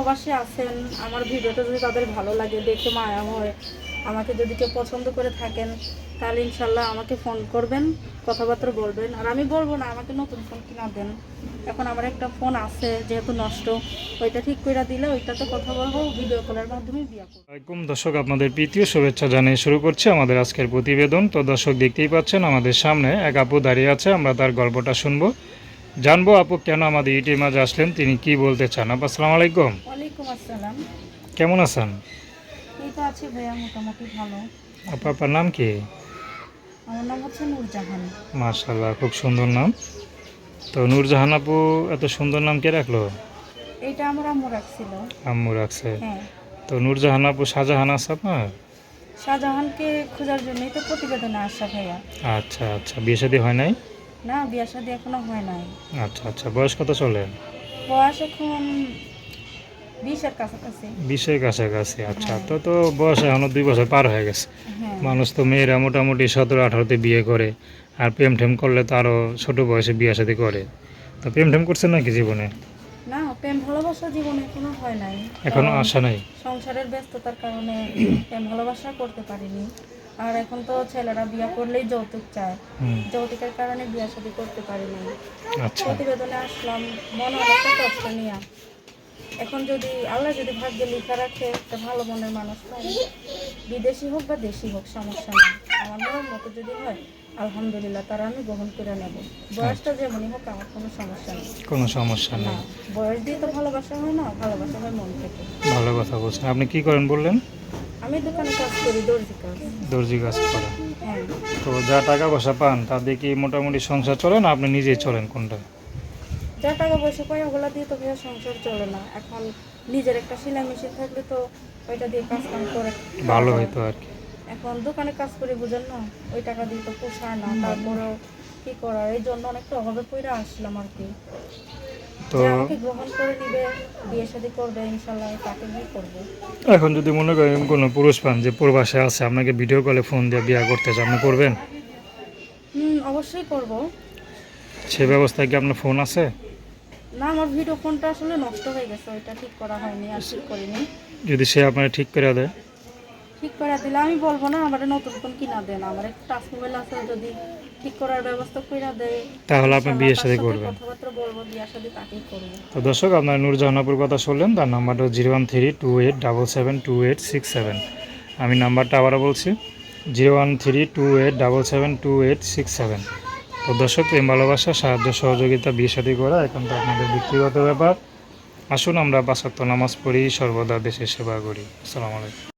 প্রবাসী আছেন, আমার ভিডিওটা যদি তাদের ভালো লাগে, দেখে মায়া হয়, আমাকে যদি কেউ পছন্দ করে থাকেন, তাহলে ইনশাল্লাহ আমাকে ফোন করবেন, কথাবার্তা বলবেন। আর আমি বলব না, আমাকে নতুন ফোন কিনা দেন। এখন আমার একটা ফোন আছে, যেহেতু নষ্ট, ওইটা ঠিক করে দিলে ওইটাতে কথা বলব ভিডিও কলের মাধ্যমে বিয়া করব। আসসালামাইকুম দর্শক, আপনাদের প্রীতীয় শুভেচ্ছা জানিয়ে শুরু করছি আমাদের আজকের প্রতিবেদন। তো দর্শক, দেখতেই পাচ্ছেন, আমাদের সামনে এক আপু দাঁড়িয়ে আছে, আমরা তার গল্পটা শুনব। জানব, আপু, কেন আমাদের ইটির মাঝে আসলেন, তিনি কি বলতে চান? আপু, আসসালামু আলাইকুম। আসসালাম। কেমন আছেন? এই তো আছে ভাইয়া মোটামুটি ভালো। আপু আপনার নাম কি? আমার নাম হচ্ছে নূরজাহান। মার্শাল্লাহ খুব সুন্দর নাম। তো নূরজাহান আপু এত সুন্দর নাম কে রাখল? এইটা আমার আম্মু রাখছিল। আম্মু রাখছে। হ্যাঁ। তো নূরজাহান আপু শাহজাহান আছে আপনার? শাহজাহানকে খোঁজার জন্যই তো প্রতিবেদনে আসা ভাইয়া। আচ্ছা আচ্ছা বিয়ে শাদী হয় নাই? না বিয়া শাদী এখনও হয় নাই। আচ্ছা আচ্ছা বয়স কত চলে? বয়স এখন বিশের কাছাকাছি। বিশের কাছাকাছি আচ্ছা। হ্যাঁ। তো তো বয়স এখনও দুই বছর পার হয়ে গেছে। হ্যাঁ। মানুষ তো মেয়েরা মোটামুটি সতেরো আঠারোতে বিয়ে করে আর প্রেম ঠেম করলে তো আরও ছোটো বয়সে বিয়ে সাথে করে। তো প্রেম ঠেম করছেন নাকি জীবনে? না প্রেম ভালোবাসা জীবনে এখনও হয় নাই। এখনও আশা নাই? সংসারের ব্যস্ততার কারণে প্রেম ভালোবাসা করতে পারিনি। আর এখন তো ছেলেরা বিয়া করলেই যৌতুক চায়। যৌতুকের কারণে বিয়া শাদী করতে পারিনি। আচ্ছা। প্রতিবেদনে আসলাম মনে অনেকটা কষ্ট নিয়ে। এখন যদি আল্লাহ যদি ভাগ্যে লিখা রাখে একটা ভালো মনের মানুষ পাই বিদেশি হোক বা দেশি হোক সমস্যা নেই। আমার মনের মতো যদি হয় আলহামদুলিল্লাহ তারা আমি গ্রহণ করে নেব। বয়সটা যেমনই হোক আমার কোনো সমস্যা নেই। কোনো সমস্যা নেই। বয়স দিয়ে তো ভালোবাসা হয় না ভালোবাসা হয় মন থেকে। ভালো কথা বলছেন। আপনি কি করেন বললেন? আমি দোকানে কাজ করি দর্জি কাজ। দর্জি কাজ করেন হ্যাঁ। তো যা টাকা পয়সা পান তা দিয়ে কি মোটামুটি সংসার চলে না আপনি নিজেই চলেন কোনটা? যা টাকা পয়সা পাই ওগুলা দিয়ে তো ভাইয়া সংসার চলে না। এখন নিজের একটা সেলাই মেশিন থাকলে তো ওইটা দিয়ে কাজ কাম করে। ভালো। হইতো আর কি। এখন দোকানে কাজ করে বুঝেন না? ওই টাকা দিয়ে তো পোষায় না। তারপরেও কি করার? এই জন্য অনেকটা অভাবে পড়ে আসলাম আর কি। তো আমাকে গ্রহণ করে নিবে বিয়ে শাদী করবে ইনশাল্লাহ তাকে বিয়ে করব। এখন যদি মনে করেন কোনো পুরুষ পান যে প্রবাসে আছে আপনাকে ভিডিও কলে ফোন দিয়ে বিয়ে করতে চান আপনি করবেন? হুম অবশ্যই করব। সে ব্যবস্থায় কি আপনার ফোন আছে? না আমার ভিডিও ফোনটা আসলে নষ্ট হয়ে গেছে ওইটা ঠিক করা হয়নি আর ঠিক করিনি। যদি সে আপনার ঠিক করে দেয়? ঠিক করে দিলে আমি বলব না আমার নতুন ফোন কিনা দেন আমার একটা টাচ মোবাইল আছে যদি ঠিক করার ব্যবস্থা করে দেয় তাহলে আপনি বিয়ে শাদী তার সাথে করবেন। কথাবার্তা বলব বিয়ে শাদী তাকেই করব। তো দর্শক আপনার নূরজাহানাপুর কথা শুনলেন তার নাম্বারটা zero one three two eight double seven two eight six seven. আমি নাম্বারটা আবারও বলছি zero one three two eight double seven two eight six seven. তো দর্শক, প্রেম, ভালোবাসা, সাহায্য, সহযোগিতা, বিয়ে সাথে করা এখন তো আপনাদের ব্যক্তিগত ব্যাপার। আসুন আমরা পাঁচাত্তর নামাজ পড়ি, সর্বদা দেশের সেবা করি। আসসালামু আলাইকুম।